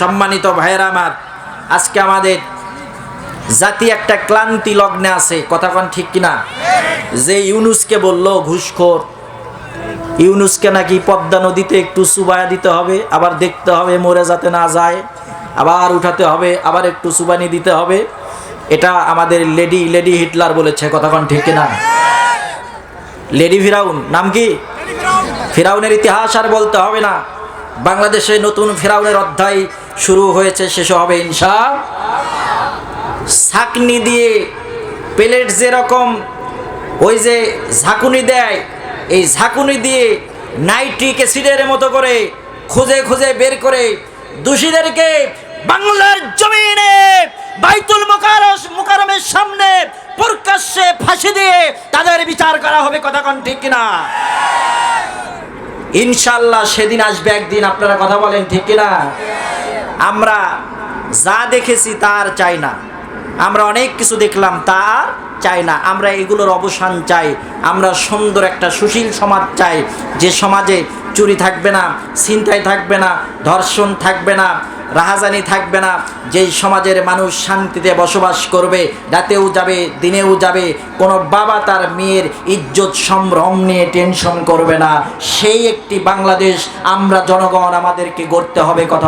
সম্মানিত ভাইয়েরা আমার আজকে আমাদের জাতি একটা ক্লান্তি লগ্নে আছে কথা কন ঠিক কিনা? যে ইউনুসকে বলল ঘুষখোর। ইউনুসকে নাকি পদ্মা নদীতে একটু সুবায়া দিতে হবে আবার দেখতে হবে মরে যাতে না যায় আবার উঠাতে হবে আবার একটু সুবানি দিতে হবে। এটা আমাদের লেডি লেডি হিটলার বলেছে কতক্ষণ ঠিক কিনা? লেডি ফিরাউন নাম কি? ফিরাউনের ইতিহাস আর বলতে হবে না। বাংলাদেশে নতুন ফিরাউনের অধ্যায় শুরু হয়েছে, শেষ হবে ইনশা ছাকনি দিয়ে। প্লেট যেরকম ওই যে ঝাঁকুনি দেয়, এই ঝাঁকুনি দিয়ে নাইট্রিক অ্যাসিডের মতো করে খুঁজে খুঁজে বের করে দোষীদেরকে বাংলার জমিনে বাইতুল মুকারস মুকারমের সামনে প্রকাশ্যে ফাঁসি দিয়ে তাদের বিচার করা হবে, কথা কন ঠিক কিনা? ইনশাল্লাহ সেদিন আসবে একদিন, আপনারা কথা বলেন, ঠিক কিনা? আমরা যা দেখেছি তার চাই না। আমরা অনেক কিছু দেখলাম, তার চাই না। আমরা এগুলোর অবসান চাই। আমরা সুন্দর একটা সুশীল সমাজ চাই। যে সমাজে চুরি থাকবে না, ছিনতাই থাকবে না, ধর্ষণ থাকবে না রাহাজানি থাকবে না। যেই সমাজের মানুষ শান্তিতে বসবাস করবে, রাতেও যাবে, দিনেও যাবে, কোনো বাবা তার মেয়ের ইজ্জত সম্ভ্রম নিয়ে টেনশন করবে না। সেই একটি বাংলাদেশ, আমরা জনগণ আমাদেরকে গড়তে হবে, কথা